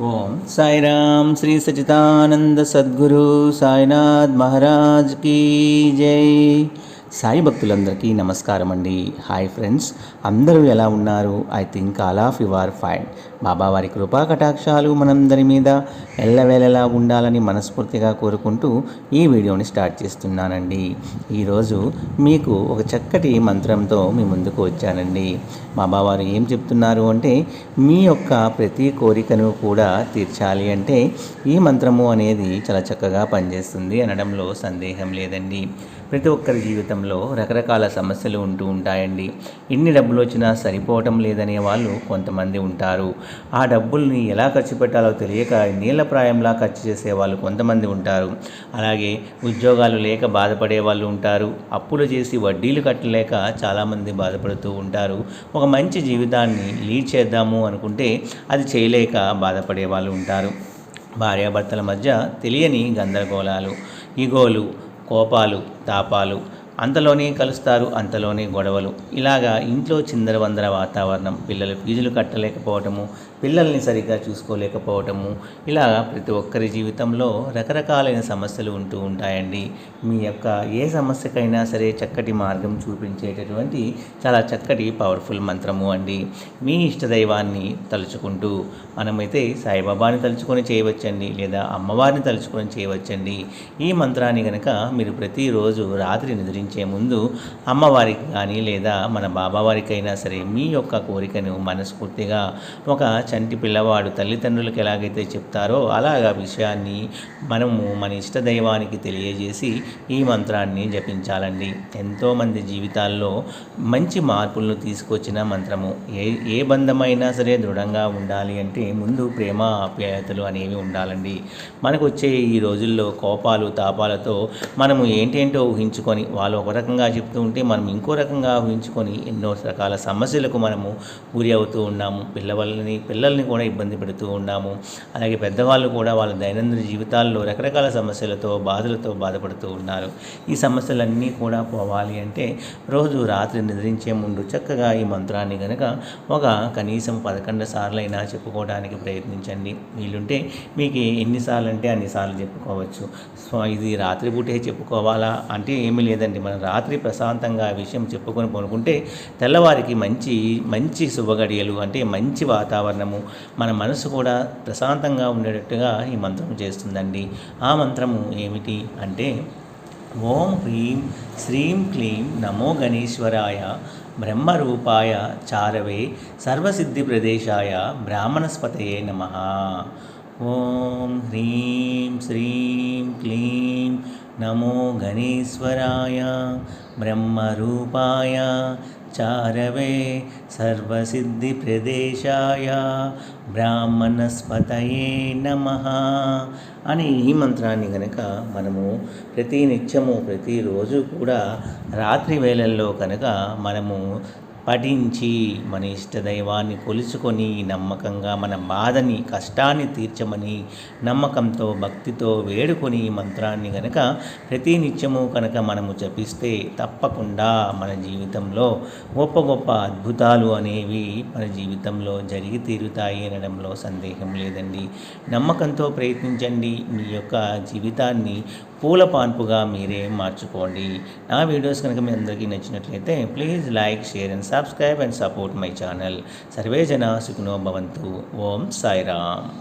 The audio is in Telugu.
ओम साई राम श्री सचिदानंद सदगुरु साईनाथ महाराज की जय। సాయి భక్తులందరికీ నమస్కారం అండి. హాయ్ ఫ్రెండ్స్ అందరూ ఎలా ఉన్నారు? I think all of you are fine. బాబా వారి కృపా కటాక్షాలు మనందరి మీద ఎల్లవేళలా ఉండాలని మనస్ఫూర్తిగా కోరుకుంటూ ఈ వీడియోని స్టార్ట్ చేస్తున్నానండి. ఈరోజు మీకు ఒక చక్కటి మంత్రంతో మీ ముందుకు వచ్చానండి. బాబావారు ఏం చెప్తున్నారు అంటే మీ యొక్క ప్రతి కోరికను కూడా తీర్చాలి అంటే ఈ మంత్రము అనేది చాలా చక్కగా పనిచేస్తుంది అనడంలో సందేహం లేదండి. ప్రతి ఒక్కరి జీవితంలో రకరకాల సమస్యలు ఉంటూ ఉంటాయండి. ఎన్ని డబ్బులు వచ్చినా సరిపోవటం లేదనే వాళ్ళు కొంతమంది ఉంటారు. ఆ డబ్బుల్ని ఎలా ఖర్చు పెట్టాలో తెలియక నీళ్ళ ప్రాయంలా ఖర్చు చేసే వాళ్ళు కొంతమంది ఉంటారు. అలాగే ఉద్యోగాలు లేక బాధపడే వాళ్ళు ఉంటారు. అప్పులు చేసి వడ్డీలు కట్టలేక చాలామంది బాధపడుతూ ఉంటారు. ఒక మంచి జీవితాన్ని లీడ్ చేద్దాము అనుకుంటే అది చేయలేక బాధపడే వాళ్ళు ఉంటారు. భార్యాభర్తల మధ్య తెలియని గందరగోళాలు ఈగోలు కోపాలు తాపాలు అంతలోనే కలుస్తారు అంతలోనే గొడవలు. ఇలాగా ఇంట్లో చిందరవందర వాతావరణం పిల్లలు ఫీజులు కట్టలేకపోవటము పిల్లల్ని సరిగ్గా చూసుకోలేకపోవటము ఇలా ప్రతి ఒక్కరి జీవితంలో రకరకాలైన సమస్యలు ఉంటూ ఉంటాయండి. మీ యొక్క ఏ సమస్యకైనా సరే చక్కటి మార్గం చూపించేటటువంటి చాలా చక్కటి పవర్ఫుల్ మంత్రము అండి. మీ ఇష్టదైవాన్ని తలుచుకుంటూ మనమైతే సాయిబాబాని తలుచుకొని చేయవచ్చండి లేదా అమ్మవారిని తలుచుకొని చేయవచ్చండి. ఈ మంత్రాన్ని కనుక మీరు ప్రతిరోజు రాత్రి నిద్రించి ముందు అమ్మవారికి కానీ లేదా మన బాబావారికైనా సరే మీ యొక్క కోరికను మనస్ఫూర్తిగా ఒక చంటి పిల్లవాడు తల్లిదండ్రులకు ఎలాగైతే చెప్తారో అలాగా విషయాన్ని మనము మన ఇష్టదైవానికి తెలియజేసి ఈ మంత్రాన్ని జపించాలండి. ఎంతోమంది జీవితాల్లో మంచి మార్పులను తీసుకొచ్చిన మంత్రము. ఏ ఏ బంధమైనా సరే దృఢంగా ఉండాలి అంటే ముందు ప్రేమ ఆప్యాయతలు అనేవి ఉండాలండి. మనకు వచ్చే ఈ రోజుల్లో కోపాలు తాపాలతో మనము ఏంటేంటో ఊహించుకొని వాళ్ళు ఒక రకంగా చెప్తూ ఉంటే మనం ఇంకో రకంగా ఊహించుకొని ఎన్నో రకాల సమస్యలకు మనము గురి అవుతూ ఉన్నాము. పిల్లవాళ్ళని పిల్లల్ని కూడా ఇబ్బంది పెడుతూ ఉన్నాము. అలాగే పెద్దవాళ్ళు కూడా వాళ్ళ దైనందిన జీవితాల్లో రకరకాల సమస్యలతో బాధలతో బాధపడుతూ ఉన్నారు. ఈ సమస్యలన్నీ కూడా పోవాలి అంటే రోజు రాత్రి నిద్రించే ముందు చక్కగా ఈ మంత్రాన్ని కనుక ఒక కనీసం పదకొండు సార్లైనా చెప్పుకోవడానికి ప్రయత్నించండి. వీలుంటే మీకు ఎన్నిసార్లు అంటే అన్నిసార్లు చెప్పుకోవచ్చు. సో ఇది రాత్రి పూటే చెప్పుకోవాలా? అంటే ఏమీ లేదండి. మనం రాత్రి ప్రశాంతంగా ఆ విషయం చెప్పుకొని కొనుక్కుంటే తెల్లవారికి మంచి మంచి శుభగడియలు అంటే మంచి వాతావరణము. మన మనసు కూడా ప్రశాంతంగా ఉండేటట్టుగా ఈ మంత్రం చేస్తుందండి. ఆ మంత్రము ఏమిటి అంటే ఓం హ్రీం శ్రీం క్లీం నమో గణేశ్వరాయ బ్రహ్మరూపాయ చారవే సర్వసిద్ధి ప్రదేశాయ బ్రాహ్మణస్పతయే నమ. ఓం హ్రీం శ్రీం క్లీం నమో గణేశ్వరాయ బ్రహ్మరూపాయ చారవే సర్వసిద్ధిప్రదేశాయ బ్రాహ్మణస్పతయే నమ అని ఈ మంత్రాన్ని కనుక మనము ప్రతి నిత్యము ప్రతిరోజు కూడా రాత్రి వేళల్లో కనుక మనము పఠించి మన ఇష్టదైవాన్ని కొలుచుకొని నమ్మకంగా మన బాధని కష్టాన్ని తీర్చమని నమ్మకంతో భక్తితో వేడుకొని ఈ మంత్రాన్ని కనుక ప్రతి నిత్యము కనుక మనము జపిస్తే తప్పకుండా మన జీవితంలో గొప్ప గొప్ప అద్భుతాలు అనేవి మన జీవితంలో జరిగి తీరుతాయి అనడంలో సందేహం లేదండి. నమ్మకంతో ప్రయత్నించండి. మీ యొక్క జీవితాన్ని పూల పాన్పుగా మీరే మార్చుకోండి. నా వీడియోస్ కనుక మీ అందరికీ నచ్చినట్లయితే please like share and subscribe and support my channel. Survey జన సుఖినో భవంతు. ఓం సాయిరామ్.